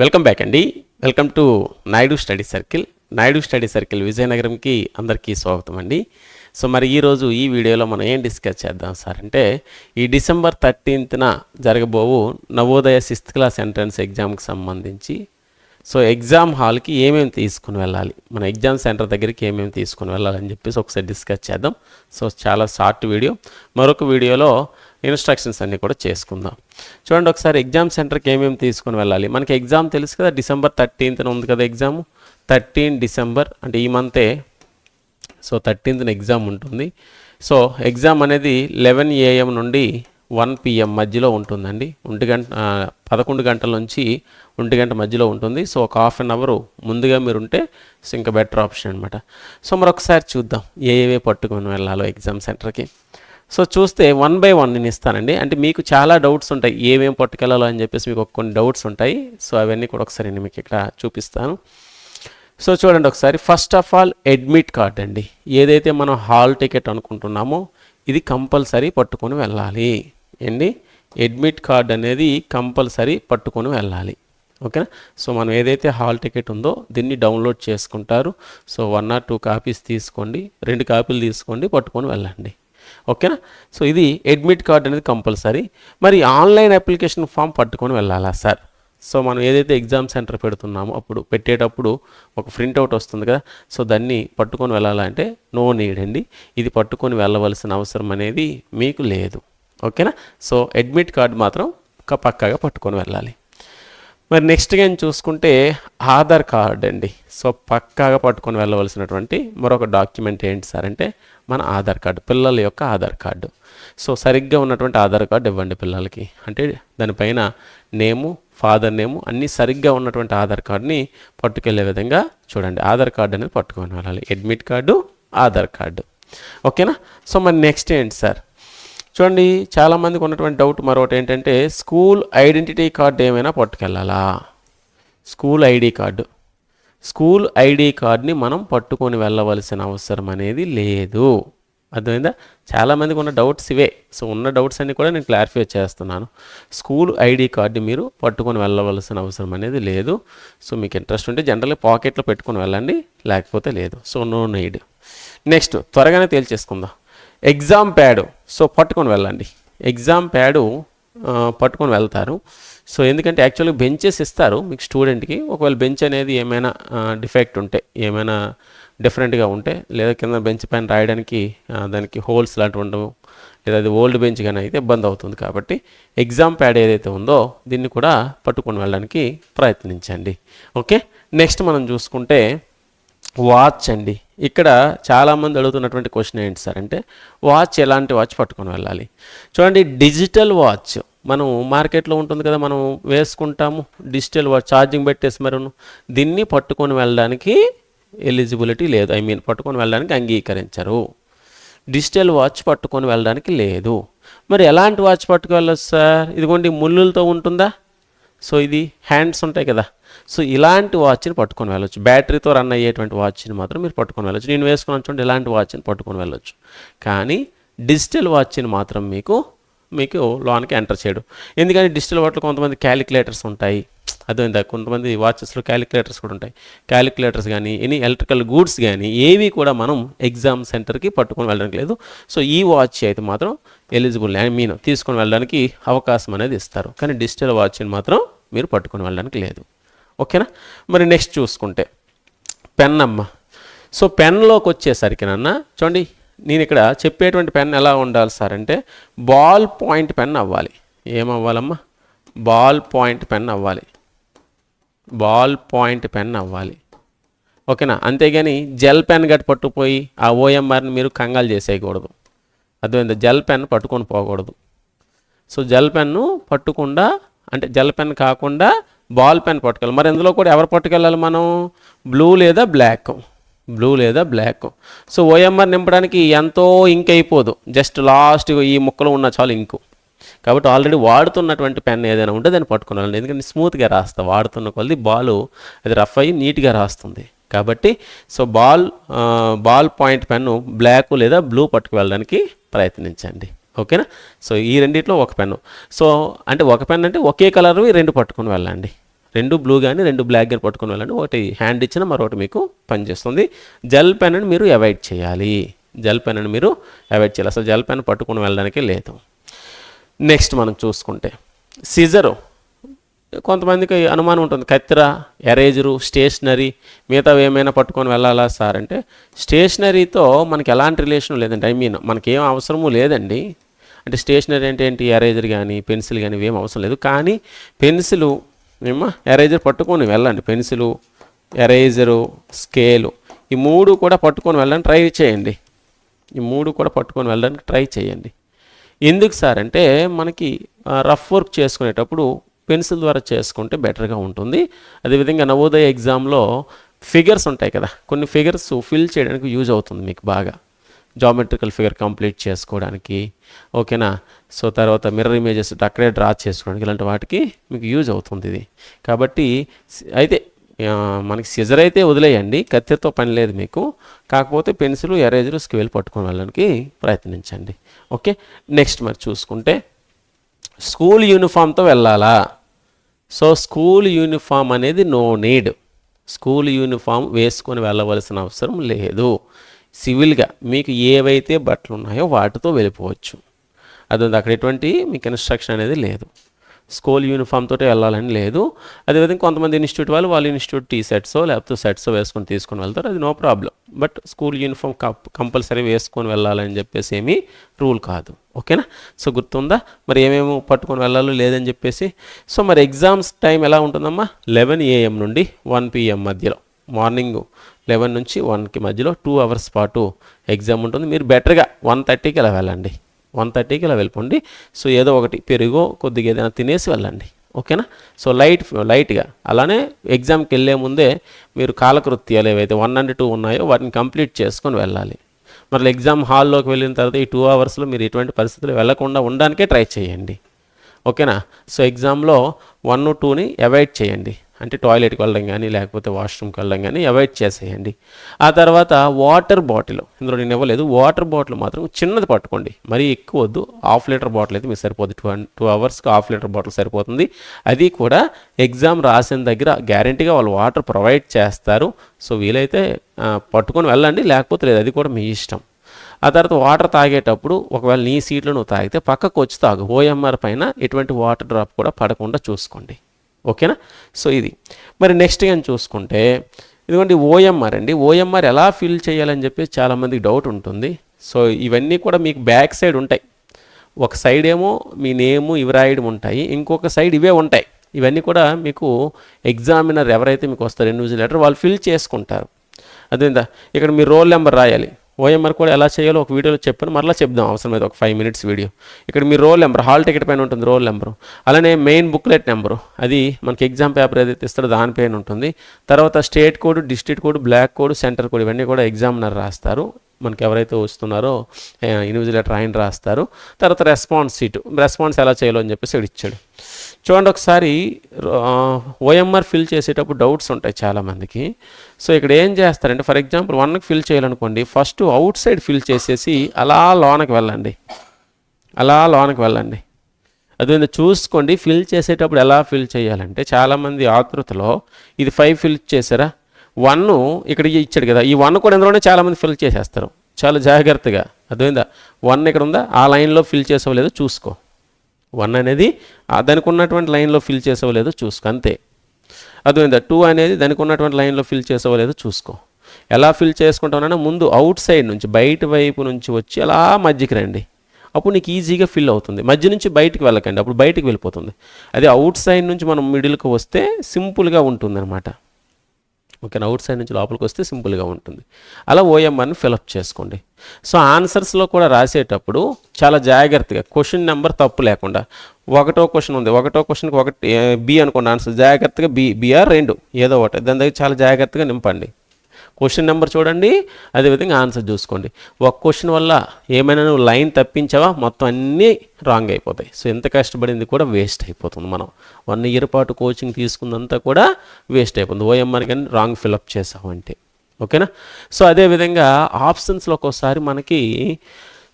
Welcome back అండి. Welcome to Naidu study circle. Naidu study circle విజయనగరంకి అందరికీ స్వాగతం అండి. సో మరి ఈరోజు ఈ వీడియోలో మనం ఏం డిస్కస్ చేద్దాం సార్ అంటే ఈ డిసెంబర్ థర్టీన్త్న జరగబోవు నవోదయ సిక్స్త్ క్లాస్ ఎంట్రన్స్ ఎగ్జామ్కి సంబంధించి సో ఎగ్జామ్ హాల్కి ఏమేమి తీసుకుని వెళ్ళాలి మన ఎగ్జామ్ సెంటర్ దగ్గరికి ఏమేమి తీసుకుని వెళ్ళాలని చెప్పేసి ఒకసారి డిస్కస్ చేద్దాం. సో చాలా షార్ట్ వీడియో. మరొక వీడియోలో ఇన్స్ట్రక్షన్స్ అన్నీ కూడా చేసుకుందాం. చూడండి ఒకసారి ఎగ్జామ్ సెంటర్కి ఏమేమి తీసుకుని వెళ్ళాలి? మనకి ఎగ్జామ్ తెలుసు కదా డిసెంబర్ థర్టీన్త్న ఉంది కదా ఎగ్జామ్? థర్టీన్ డిసెంబర్ అంటే ఈ మంతే. సో థర్టీన్త్న ఎగ్జామ్ ఉంటుంది. సో ఎగ్జామ్ అనేది లెవెన్ ఏఎం నుండి వన్ పిఎం మధ్యలో ఉంటుందండి. ఒంటి గంట పదకొండు గంటల నుంచి ఒంటి గంట మధ్యలో ఉంటుంది. సో ఒక హాఫ్ అన్ అవర్ ముందుగా మీరు ఉంటే సో ఇంకా బెటర్ ఆప్షన్ అనమాట సో మరొకసారి చూద్దాం ఏ ఏవే పట్టుకొని వెళ్ళాలో ఎగ్జామ్ సెంటర్కి. సో చూస్తే వన్ బై వన్ నేను ఇస్తానండి. అంటే మీకు చాలా డౌట్స్ ఉంటాయి. ఏమేమి పట్టుకెళ్ళాలో అని చెప్పేసి మీకు కొన్ని డౌట్స్ ఉంటాయి. సో అవన్నీ కూడా ఒకసారి నేను మీకు ఇక్కడ చూపిస్తాను. సో చూడండి ఒకసారి. First of all admit card అండి. ఏదైతే మనం హాల్ టికెట్ అనుకుంటున్నామో ఇది కంపల్సరీ పట్టుకొని వెళ్ళాలి. ఏంటి? అడ్మిట్ కార్డ్ అనేది కంపల్సరీ పట్టుకొని వెళ్ళాలి. ఓకేనా? సో మనం ఏదైతే హాల్ టికెట్ ఉందో దీన్ని డౌన్లోడ్ చేసుకుంటారు. So one or two copies తీసుకోండి. రెండు కాపీలు తీసుకోండి పట్టుకొని వెళ్ళండి. ఓకేనా? సో ఇది అడ్మిట్ కార్డ్ అనేది కంపల్సరీ మరి ఆన్లైన్ అప్లికేషన్ ఫామ్ పట్టుకొని వెళ్ళాలా సార్? సో మనం ఏదైతే ఎగ్జామ్ సెంటర్ పెడుతున్నామో అప్పుడు పెట్టేటప్పుడు ఒక ప్రింట్అవుట్ వస్తుంది కదా సో దాన్ని పట్టుకొని వెళ్ళాలంటే నో నీడ్ అండి. ఇది పట్టుకొని వెళ్ళవలసిన అవసరం అనేది మీకు లేదు. ఓకేనా? సో అడ్మిట్ కార్డ్ మాత్రం పక్కాగా పట్టుకొని వెళ్ళాలి. మరి నెక్స్ట్ గేమ్ చూసుకుంటే ఆధార్ కార్డ్ అండి. సో పక్కాగా పట్టుకొని వెళ్ళవలసినటువంటి మరొక డాక్యుమెంట్ ఏంటి సార్ అంటే మన ఆధార్ కార్డు పిల్లల యొక్క ఆధార్ కార్డు. సో సరిగ్గా ఉన్నటువంటి ఆధార్ కార్డు ఇవ్వండి పిల్లలకి. అంటే దానిపైన నేము ఫాదర్ నేము అన్నీ సరిగ్గా ఉన్నటువంటి ఆధార్ కార్డుని పట్టుకెళ్ళే విధంగా చూడండి. ఆధార్ కార్డు అనేది పట్టుకొని వెళ్ళాలి. Admit card Aadhaar card. ఓకేనా? సో మరి నెక్స్ట్ ఏంటి సార్? చూడండి చాలామందికి ఉన్నటువంటి డౌట్ మరొకటి ఏంటంటే స్కూల్ ఐడెంటిటీ కార్డు ఏమైనా పట్టుకెళ్ళాలా? School ID card. School ID కార్డ్ని మనం పట్టుకొని వెళ్ళవలసిన అవసరం అనేది లేదు. అర్థమైందా? చాలామందికి ఉన్న డౌట్స్ ఇవే. సో ఉన్న డౌట్స్ అన్ని కూడా నేను క్లారిఫై చేస్తున్నాను. స్కూల్ ఐడి కార్డు మీరు పట్టుకొని వెళ్ళవలసిన అవసరం అనేది లేదు. సో మీకు ఇంట్రెస్ట్ ఉంటే జనరల్గా పాకెట్లో పెట్టుకొని వెళ్ళండి లేకపోతే లేదు. So no need. నెక్స్ట్ త్వరగానే తేల్చేసుకుందాం. Exam pad. సో పట్టుకొని వెళ్ళండి. ఎగ్జామ్ ప్యాడు పట్టుకొని వెళ్తారు. సో ఎందుకంటే యాక్చువల్గా బెంచెస్ ఇస్తారు మీకు స్టూడెంట్కి. ఒకవేళ బెంచ్ అనేది ఏమైనా డిఫెక్ట్ ఉంటే ఏమైనా డిఫరెంట్గా ఉంటే లేదా కింద బెంచ్ పైన రాయడానికి దానికి హోల్స్ లాంటివి ఉండవు లేదా అది ఓల్డ్ బెంచ్ కానీ అయితే ఇబ్బంది అవుతుంది కాబట్టి ఎగ్జామ్ ప్యాడ్ ఏదైతే ఉందో దీన్ని కూడా పట్టుకొని వెళ్ళడానికి ప్రయత్నించండి. ఓకే? నెక్స్ట్ మనం చూసుకుంటే వాచ్ అండి. ఇక్కడ చాలామంది అడుగుతున్నటువంటి క్వశ్చన్ ఏంటి సార్ అంటే వాచ్ ఎలాంటి వాచ్ పట్టుకొని వెళ్ళాలి? చూడండి డిజిటల్ వాచ్ మనం మార్కెట్లో ఉంటుంది కదా మనం వేసుకుంటాము డిజిటల్ వాచ్ ఛార్జింగ్ పెట్టేసి మరను. దీన్ని పట్టుకొని వెళ్ళడానికి ఎలిజిబిలిటీ లేదు. ఐ మీన్ పట్టుకొని వెళ్ళడానికి అంగీకరించరు. డిజిటల్ వాచ్ పట్టుకొని వెళ్ళడానికి లేదు. మరి ఎలాంటి వాచ్ పట్టుకు వెళ్ళొచ్చు సార్? ఇదిగోండి ముళ్ళులతో ఉంటుందా? సో ఇది హ్యాండ్స్ ఉంటాయి కదా. సో ఇలాంటి వాచ్ని పట్టుకొని వెళ్ళొచ్చు. బ్యాటరీతో రన్ అయ్యేటువంటి వాచ్ని మాత్రం మీరు పట్టుకొని వెళ్ళొచ్చు. నేను వేసుకున్నాను చూడండి ఇలాంటి వాచ్ని పట్టుకొని వెళ్ళొచ్చు. కానీ డిజిటల్ వాచ్ని మాత్రం మీకు మీకు లోనికి ఎంటర్ చేయడం. ఎందుకంటే డిజిటల్ వాటిలో కొంతమంది క్యాలిక్యులేటర్స్ ఉంటాయి. అదే కొంతమంది వాచెస్లో క్యాలిక్యులేటర్స్ కూడా ఉంటాయి. క్యాలిక్యులేటర్స్ కానీ ఎనీ ఎలక్ట్రికల్ గూడ్స్ కానీ ఏవి కూడా మనం ఎగ్జామ్ సెంటర్కి పట్టుకొని వెళ్ళడానికి లేదు. సో ఈ వాచ్ అయితే మాత్రం ఎలిజిబుల్ ఐ మీన్ తీసుకొని వెళ్ళడానికి అవకాశం అనేది ఇస్తారు. కానీ డిజిటల్ వాచ్ని మాత్రం మీరు పట్టుకొని వెళ్ళడానికి లేదు. ఓకేనా? మరి నెక్స్ట్ చూసుకుంటే పెన్ అమ్మ సో పెన్లోకి వచ్చేసరికి నాన్న చూడండి నేను ఇక్కడ చెప్పేటువంటి పెన్ ఎలా ఉండాలి సార్ అంటే బాల్ పాయింట్ పెన్ అవ్వాలి. ఏమవ్వాలమ్మా? బాల్ పాయింట్ పెన్ అవ్వాలి. బాల్ పాయింట్ పెన్ అవ్వాలి. ఓకేనా? అంతేగాని జెల్ పెన్ గట్టి పట్టుకుపోయి ఆ ఓఎంఆర్ని మీరు కంగాలు చేసేయకూడదు. అదే జెల్ పెన్ పట్టుకొని పోకూడదు. సో జెల్ పెన్ను పట్టుకుండా అంటే జెల్ పెన్ కాకుండా బాల్ పెన్ పట్టుకెళ్ళాలి. మరి ఇందులో కూడా ఎవరు పట్టుకెళ్ళాలి మనం? బ్లూ లేదా బ్లాక్? బ్లూ లేదా బ్లాక్. సో ఓఎంఆర్ నింపడానికి ఎంతో ఇంక్ అయిపోదు. జస్ట్ లాస్ట్ ఈ ముక్కలో ఉన్న చాలు ఇంకు. కాబట్టి ఆల్రెడీ వాడుతున్నటువంటి పెన్ ఏదైనా ఉంటే దాన్ని పట్టుకుని ఎందుకంటే స్మూత్గా రాస్తా. వాడుతున్న కొద్ది బాల్ అది రఫ్ అయ్యి నీట్గా రాస్తుంది. కాబట్టి so ball ball point pen black లేదా బ్లూ పట్టుకు వెళ్ళడానికి ప్రయత్నించండి. ఓకేనా? సో ఈ రెండిట్లో ఒక పెన్ను. సో అంటే ఒక పెన్ అంటే ఒకే కలర్వి రెండు పట్టుకొని వెళ్ళండి. రెండు బ్లూ కానీ రెండు బ్లాక్ కానీ పట్టుకుని వెళ్ళండి. ఒకటి హ్యాండ్ ఇచ్చిన మరొకటి మీకు పనిచేస్తుంది. జెల్ పెన్ అని మీరు అవాయిడ్ చేయాలి. జెల్ పెన్ అని మీరు అవాయిడ్ చేయాలి. అసలు జెల్ పెన్ పట్టుకొని వెళ్ళడానికి లేదు. నెక్స్ట్ మనం చూసుకుంటే సిజరు. కొంతమందికి అనుమానం ఉంటుంది. కత్తెర ఎరేజరు స్టేషనరీ మిగతా ఏమైనా పట్టుకొని వెళ్ళాలా సార్? అంటే స్టేషనరీతో మనకి ఎలాంటి రిలేషన్ లేదండి. ఐ మీన్ మనకి ఏం అవసరము లేదండి. అంటే స్టేషనరీ అంటే ఏంటి? ఎరేజర్ కానీ పెన్సిల్ కానీ ఏం అవసరం లేదు. కానీ పెన్సిలు ఏమో ఎరేజర్ పట్టుకొని వెళ్ళండి. పెన్సిలు ఎరేజరు స్కేలు ఈ మూడు కూడా పట్టుకొని వెళ్ళడానికి ట్రై చేయండి. ఈ మూడు కూడా పట్టుకొని వెళ్ళడానికి ట్రై చేయండి. ఎందుకు సార్ అంటే మనకి రఫ్ వర్క్ చేసుకునేటప్పుడు పెన్సిల్ ద్వారా చేసుకుంటే బెటర్గా ఉంటుంది. అదేవిధంగా నవోదయ ఎగ్జామ్లో ఫిగర్స్ ఉంటాయి కదా. కొన్ని ఫిగర్స్ ఫిల్ చేయడానికి యూజ్ అవుతుంది మీకు బాగా. జామెట్రికల్ ఫిగర్ కంప్లీట్ చేసుకోవడానికి. ఓకేనా సో తర్వాత మిర్రర్ ఇమేజెస్ అక్కడే డ్రా చేసుకోవడానికి ఇలాంటి వాటికి మీకు యూజ్ అవుతుంది ఇది. కాబట్టి అయితే మనకి సిజర్ అయితే వదిలేయండి. కత్తితో పని లేదు మీకు. కాకపోతే పెన్సిల్ ఎరేజర్ స్కేల్ పట్టుకొని వెళ్ళడానికి ప్రయత్నించండి. ఓకే నెక్స్ట్ మరి చూసుకుంటే స్కూల్ యూనిఫామ్తో వెళ్ళాలా? సో స్కూల్ యూనిఫామ్ అనేది నో నీడ్ స్కూల్ యూనిఫామ్ వేసుకొని వెళ్ళవలసిన అవసరం లేదు. సివిల్గా మీకు ఏవైతే బట్టలు ఉన్నాయో వాటితో వెళ్ళిపోవచ్చు. అది అక్కడ ఎటువంటి మీకు ఇన్స్ట్రక్షన్ అనేది లేదు. స్కూల్ యూనిఫామ్ తోటే వెళ్ళాలని లేదు. అదేవిధంగా కొంతమంది ఇన్స్టిట్యూట్ వాళ్ళు వాళ్ళ ఇన్స్టిట్యూట్ టీ సెట్సో లేకపోతే సెట్సో వేసుకొని తీసుకొని వెళ్తారు. అది no problem. But school uniform compulsory వేసుకొని వెళ్ళాలని చెప్పేసి ఏమీ రూల్ కాదు. ఓకేనా? సో గుర్తుందా? మరి ఏమేమి పట్టుకొని వెళ్ళాలో లేదని చెప్పేసి? సో మరి ఎగ్జామ్స్ టైం ఎలా ఉంటుందమ్మా? లెవెన్ ఏఎం నుండి వన్ పిఎం మధ్యలో. మార్నింగ్ లెవెన్ నుంచి వన్కి మధ్యలో టూ అవర్స్ పాటు ఎగ్జామ్ ఉంటుంది. మీరు బెటర్గా వన్ థర్టీకి ఇలా వెళ్ళండి. వన్ థర్టీకి ఇలా వెళ్ళిపోండి. సో ఏదో ఒకటి పెరుగో కొద్దిగా ఏదైనా తినేసి వెళ్ళండి. ఓకేనా? సో లైట్ లైట్గా. అలానే ఎగ్జామ్కి వెళ్ళే ముందే మీరు కాలకృత్యాలు ఏవైతే వన్ అండ్ టూ ఉన్నాయో వాటిని కంప్లీట్ చేసుకొని వెళ్ళాలి. మరి ఎగ్జామ్ హాల్లోకి వెళ్ళిన తర్వాత ఈ టూ అవర్స్లో మీరు ఎటువంటి పరిస్థితులు వెళ్ళకుండా ఉండడానికే ట్రై చేయండి. ఓకేనా? సో ఎగ్జామ్లో వన్ టూని అవాయిడ్ చేయండి. అంటే టాయిలెట్కి వెళ్ళడం కానీ లేకపోతే వాష్రూమ్కి వెళ్ళడం కానీ అవాయిడ్ చేసేయండి. ఆ తర్వాత వాటర్ బాటిల్ ఇందులో నేను ఇవ్వలేదు. వాటర్ బాటిల్ మాత్రం చిన్నది పట్టుకోండి. మరీ ఎక్కువ వద్దు. హాఫ్ లీటర్ బాటిల్ అయితే మీకు సరిపోతుంది టూ టూ అవర్స్కి హాఫ్ లీటర్ బాటిల్ సరిపోతుంది. అది కూడా ఎగ్జామ్ రాసిన దగ్గర గ్యారంటీగా వాళ్ళు వాటర్ ప్రొవైడ్ చేస్తారు. సో వీలైతే పట్టుకొని వెళ్ళండి. లేకపోతే లేదు అది కూడా మీ ఇష్టం. ఆ తర్వాత వాటర్ తాగేటప్పుడు ఒకవేళ నీ సీట్లో నువ్వు తాగితే పక్కకు వచ్చి తాగు. ఓఎంఆర్ పైన ఎటువంటి వాటర్ డ్రాప్ కూడా పడకుండా చూసుకోండి. ఓకేనా? సో ఇది. మరి నెక్స్ట్ కానీ చూసుకుంటే ఇదిగోండి ఓఎంఆర్ అండి. ఓఎంఆర్ ఎలా ఫిల్ చేయాలని చెప్పి చాలామందికి డౌట్ ఉంటుంది. సో ఇవన్నీ కూడా మీకు బ్యాక్ సైడ్ ఉంటాయి. ఒక సైడ్ ఏమో మీ నేము ఇవి రాయడం ఉంటాయి. ఇంకొక సైడ్ ఇవే ఉంటాయి. ఇవన్నీ కూడా మీకు ఎగ్జామినర్ ఎవరైతే మీకు వస్తారు ఇండివిజువల్ లెటర్ వాళ్ళు ఫిల్ చేసుకుంటారు. అదేందా? ఇక్కడ మీ రోల్ నెంబర్ రాయాలి. ఓఎంఆర్ కూడా ఎలా చేయాలో ఒక వీడియోలో చెప్పాను. మరలా చెప్దాం అవసరమైతే ఒక ఫైవ్ మినిట్స్ వీడియో ఇక్కడ మీ రోల్ నెంబర్ హాల్ టికెట్ పైన ఉంటుంది రోల్ నెంబరు అలానే మెయిన్ బుక్లెట్ నెంబరు అది మనకి ఎగ్జామ్ పేపర్ ఏదైతే ఇస్తారో దానిపైన ఉంటుంది. తర్వాత state code district code block code centre code ఇవన్నీ కూడా ఎగ్జామినర్ రాస్తారు. మనకి ఎవరైతే వస్తున్నారో ఇండివిజువల్ లెటర్ ఆయన రాస్తారు. తర్వాత రెస్పాన్స్ సీటు రెస్పాన్స్ ఎలా చేయాలో అని చెప్పేసి ఇక్కడ ఇచ్చాడు. చూడండి ఒకసారి ఓఎంఆర్ ఫిల్ చేసేటప్పుడు డౌట్స్ ఉంటాయి చాలామందికి. సో ఇక్కడ ఏం చేస్తారంటే ఫర్ ఎగ్జాంపుల్ వన్కి ఫిల్ చేయాలనుకోండి ఫస్ట్ అవుట్ సైడ్ ఫిల్ చేసేసి అలా లోనకి వెళ్ళండి. అలా లోనకి వెళ్ళండి. అదే చూసుకోండి ఫిల్ చేసేటప్పుడు ఎలా ఫిల్ చేయాలంటే చాలామంది ఆతృతలో ఇది ఫైవ్ ఫిల్ చేశారా? వన్ ఇక్కడ ఇచ్చాడు కదా ఈ వన్ కూడా ఎందులోనే చాలామంది ఫిల్ చేసేస్తారు. చాలా జాగ్రత్తగా. అర్థమైందా వన్ ఇక్కడ ఉందా? ఆ లైన్లో ఫిల్ చేసావో లేదో చూసుకో. వన్ అనేది దానికి ఉన్నటువంటి లైన్లో ఫిల్ చేసావో లేదో చూసుకో అంతే. అర్థమైందా? టూ అనేది దానికి ఉన్నటువంటి లైన్లో ఫిల్ చేసావో లేదో చూసుకో. ఎలా ఫిల్ చేసుకుంటామన్నా ముందు అవుట్ సైడ్ నుంచి బయట వైపు నుంచి వచ్చి అలా మధ్యకి రండి. అప్పుడు నీకు ఈజీగా ఫిల్ అవుతుంది. మధ్య నుంచి బయటికి వెళ్ళకండి అప్పుడు బయటికి వెళ్ళిపోతుంది. అదే అవుట్ సైడ్ నుంచి మనం మిడిల్కి వస్తే సింపుల్గా ఉంటుంది అనమాట ఓకే అవుట్ సైడ్ నుంచి లోపలికి వస్తే సింపుల్గా ఉంటుంది. అలా ఓఎంఆర్ని ఫిలప్ చేసుకోండి. సో ఆన్సర్స్లో కూడా రాసేటప్పుడు చాలా జాగ్రత్తగా క్వశ్చన్ నెంబర్ తప్పు లేకుండా ఒకటో క్వశ్చన్ ఉంది. ఒకటో క్వశ్చన్కి ఒకటి బి అనుకోండి. ఆన్సర్ జాగ్రత్తగా బి బిఆర్ రెండు ఏదో ఒకటి. దాని దగ్గర చాలా జాగ్రత్తగా నింపండి. క్వశ్చన్ నెంబర్ చూడండి అదేవిధంగా ఆన్సర్ చూసుకోండి. ఒక క్వశ్చన్ వల్ల ఏమైనా నువ్వు లైన్ తప్పించావా? మొత్తం అన్నీ రాంగ్ అయిపోతాయి. సో ఎంత కష్టపడింది కూడా వేస్ట్ అయిపోతుంది మనం. వన్ ఇయర్ పాటు కోచింగ్ తీసుకుందంతా కూడా వేస్ట్ అయిపోతుంది. ఓఎంఆర్ కానీ రాంగ్ ఫిలప్ చేసావంటే ఓకేనా సో అదేవిధంగా ఆప్షన్స్లో ఒక్కోసారి మనకి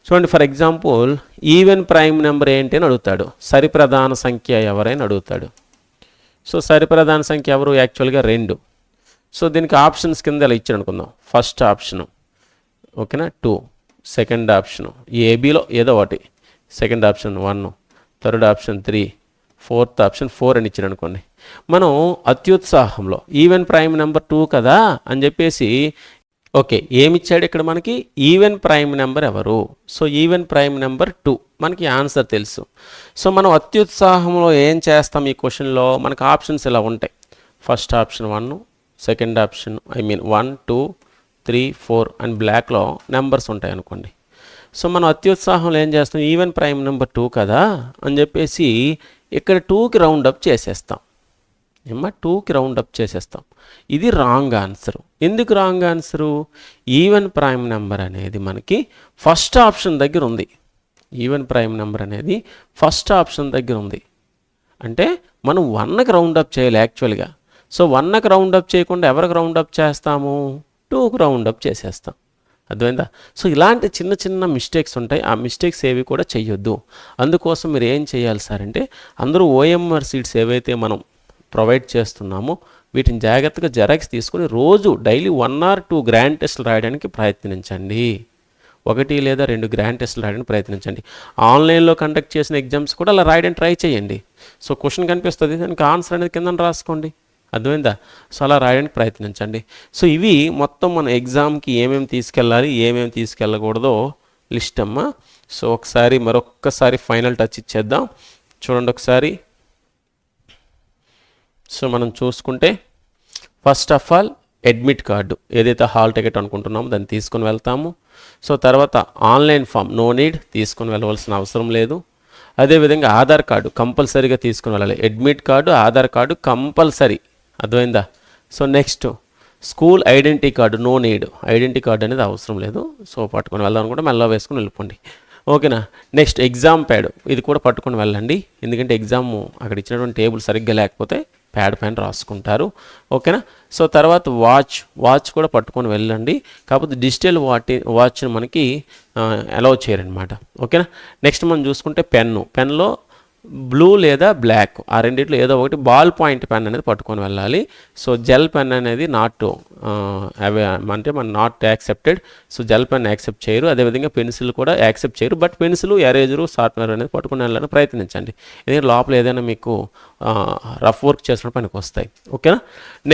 చూడండి for example even prime number ఏంటి అని అడుగుతాడు. సరిప్రధాన సంఖ్య ఎవరైనా అడుగుతాడు. సో సరిప్రధాన సంఖ్య ఎవరు? యాక్చువల్గా రెండు. సో దీనికి ఆప్షన్స్ కింద ఇలా ఇచ్చాడు అనుకుందాం. ఫస్ట్ ఆప్షను ఓకేనా? టూ సెకండ్ ఆప్షను ఏబీలో ఏదో ఒకటి. Second option one third option three fourth option four అని ఇచ్చారు అనుకోండి. మనం అత్యుత్సాహంలో ఈవెన్ ప్రైమ్ నెంబర్ టూ కదా అని చెప్పేసి ఓకే ఏమిచ్చాడు ఇక్కడ మనకి? ఈవెన్ ప్రైమ్ నెంబర్ ఎవరు? So even prime number two మనకి ఆన్సర్ తెలుసు. సో మనం అత్యుత్సాహంలో ఏం చేస్తాం ఈ క్వశ్చన్లో మనకు ఆప్షన్స్ ఇలా ఉంటాయి. First option one second option I mean one two three four and బ్లాక్లో నెంబర్స్ ఉంటాయి అనుకోండి. సో మనం అత్యుత్సాహంలో ఏం చేస్తాం? ఈవెన్ ప్రైమ్ నెంబర్ టూ కదా? అని చెప్పేసి ఇక్కడ టూకి రౌండ్ అప్ చేసేస్తాం. ఏమో టూకి రౌండ్ అప్ చేసేస్తాం. ఇది రాంగ్ ఆన్సరు ఎందుకు wrong answer even prime number అనేది మనకి ఫస్ట్ ఆప్షన్ దగ్గర ఉంది. ఈవెన్ ప్రైమ్ నెంబర్ అనేది ఫస్ట్ ఆప్షన్ దగ్గర ఉంది. అంటే మనం వన్కి రౌండ్ అప్ చేయాలి యాక్చువల్గా సో వన్కి రౌండప్ చేయకుండా ఎవరికి రౌండప్ చేస్తాము? టూకు రౌండప్ చేసేస్తాం. అర్థమైందా? సో ఇలాంటి చిన్న చిన్న మిస్టేక్స్ ఉంటాయి. ఆ మిస్టేక్స్ ఏవి కూడా చెయ్యొద్దు. అందుకోసం మీరు ఏం చేయాలి సార్ అంటే అందరూ ఓఎంఆర్ సీట్స్ ఏవైతే మనం ప్రొవైడ్ చేస్తున్నామో వీటిని జాగ్రత్తగా జెరాక్స్ తీసుకొని రోజు daily one or two grand టెస్ట్లు రాయడానికి ప్రయత్నించండి. ఒకటి లేదా రెండు గ్రాండ్ టెస్ట్లు రాయడానికి ప్రయత్నించండి. ఆన్లైన్లో కండక్ట్ చేసిన ఎగ్జామ్స్ కూడా అలా రాయడానికి ట్రై చేయండి. సో క్వశ్చన్ కనిపిస్తుంది. దానికి ఆన్సర్ అనేది కింద రాసుకోండి. అర్థమైందా? సో అలా రాయడానికి ప్రయత్నించండి. సో ఇవి మొత్తం మన ఎగ్జామ్కి ఏమేమి తీసుకెళ్ళాలి ఏమేమి తీసుకెళ్ళకూడదో లిస్ట్ అమ్మా. సో ఒకసారి మరొక్కసారి ఫైనల్ టచ్ ఇచ్చేద్దాం. చూడండి ఒకసారి. సో మనం చూసుకుంటే first of all admit card. ఏదైతే హాల్ టికెట్ అనుకుంటున్నామో దాన్ని తీసుకుని వెళ్తాము. సో తర్వాత ఆన్లైన్ ఫామ్. నో నీడ్ తీసుకుని వెళ్ళవలసిన అవసరం లేదు. అదేవిధంగా ఆధార్ కార్డు కంపల్సరీగా తీసుకుని వెళ్ళాలి. Admit card Aadhaar card compulsory. అర్థమైందా? So next school identity card no need identity card అనేది అవసరం లేదు. సో పట్టుకొని వెళ్దాం అనుకుంటే మెల్ల వేసుకొని వెళ్ళిపోండి. ఓకేనా? నెక్స్ట్ ఎగ్జామ్ ప్యాడ్ ఇది కూడా పట్టుకొని వెళ్ళండి. ఎందుకంటే ఎగ్జామ్ అక్కడ ఇచ్చినటువంటి టేబుల్ సరిగ్గా లేకపోతే ప్యాడ్ పైన రాసుకుంటారు. ఓకేనా? సో తర్వాత వాచ్ వాచ్ కూడా పట్టుకొని వెళ్ళండి. కాకపోతే డిజిటల్ వాటి వాచ్ని మనకి అలౌ చేయరనమాట ఓకేనా? నెక్స్ట్ మనం చూసుకుంటే పెన్ను పెన్లో బ్లూ లేదా బ్లాక్. ఆ రెండిట్లో ఏదో ఒకటి బాల్ పాయింట్ పెన్ అనేది పట్టుకొని వెళ్ళాలి. సో జెల్ పెన్ అనేది నాట్ అవే అంటే మన not accepted. So gel pen accept చేయరు. అదేవిధంగా పెన్సిల్ కూడా యాక్సెప్ట్ చేయరు. బట్ పెన్సిల్ ఎరేజరు షార్ప్నర్ అనేది పట్టుకొని వెళ్ళాలని ప్రయత్నించండి. ఎందుకంటే లోపల ఏదైనా మీకు రఫ్ వర్క్ చేసిన పనికి వస్తాయి. ఓకేనా?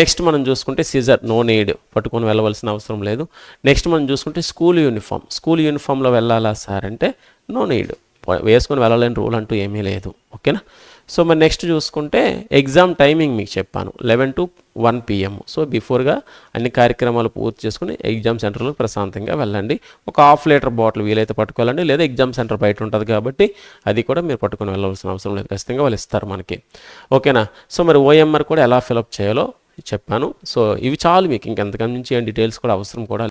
నెక్స్ట్ మనం చూసుకుంటే సిజర్. No need. పట్టుకొని వెళ్ళవలసిన అవసరం లేదు. నెక్స్ట్ మనం చూసుకుంటే స్కూల్ యూనిఫామ్. స్కూల్ యూనిఫామ్లో వెళ్ళాలా సార్ అంటే నో నీడ్. వేసుకొని వెళ్ళాలని రూల్ అంటూ ఏమీ లేదు. ఓకేనా? సో మరి నెక్స్ట్ చూసుకుంటే ఎగ్జామ్ టైమింగ్ మీకు చెప్పాను. Eleven to one PM so బిఫోర్గా అన్ని కార్యక్రమాలు పూర్తి చేసుకుని ఎగ్జామ్ సెంటర్లో ప్రశాంతంగా వెళ్ళండి. ఒక హాఫ్ లీటర్ బాటిల్ వీలైతే పట్టుకోవాలండి. లేదా ఎగ్జామ్ సెంటర్ బయట ఉంటుంది కాబట్టి అది కూడా మీరు పట్టుకొని వెళ్ళవలసిన అవసరం లేదు. ఖచ్చితంగా వాళ్ళు ఇస్తారు మనకి. ఓకేనా? సో మరి ఓఎంఆర్ కూడా ఎలా ఫిలప్ చేయాలో చెప్పాను. సో ఇవి చాలు మీకు. ఇంకెంతకన్నా నుంచి ఏం డీటెయిల్స్ కూడా అవసరం కూడా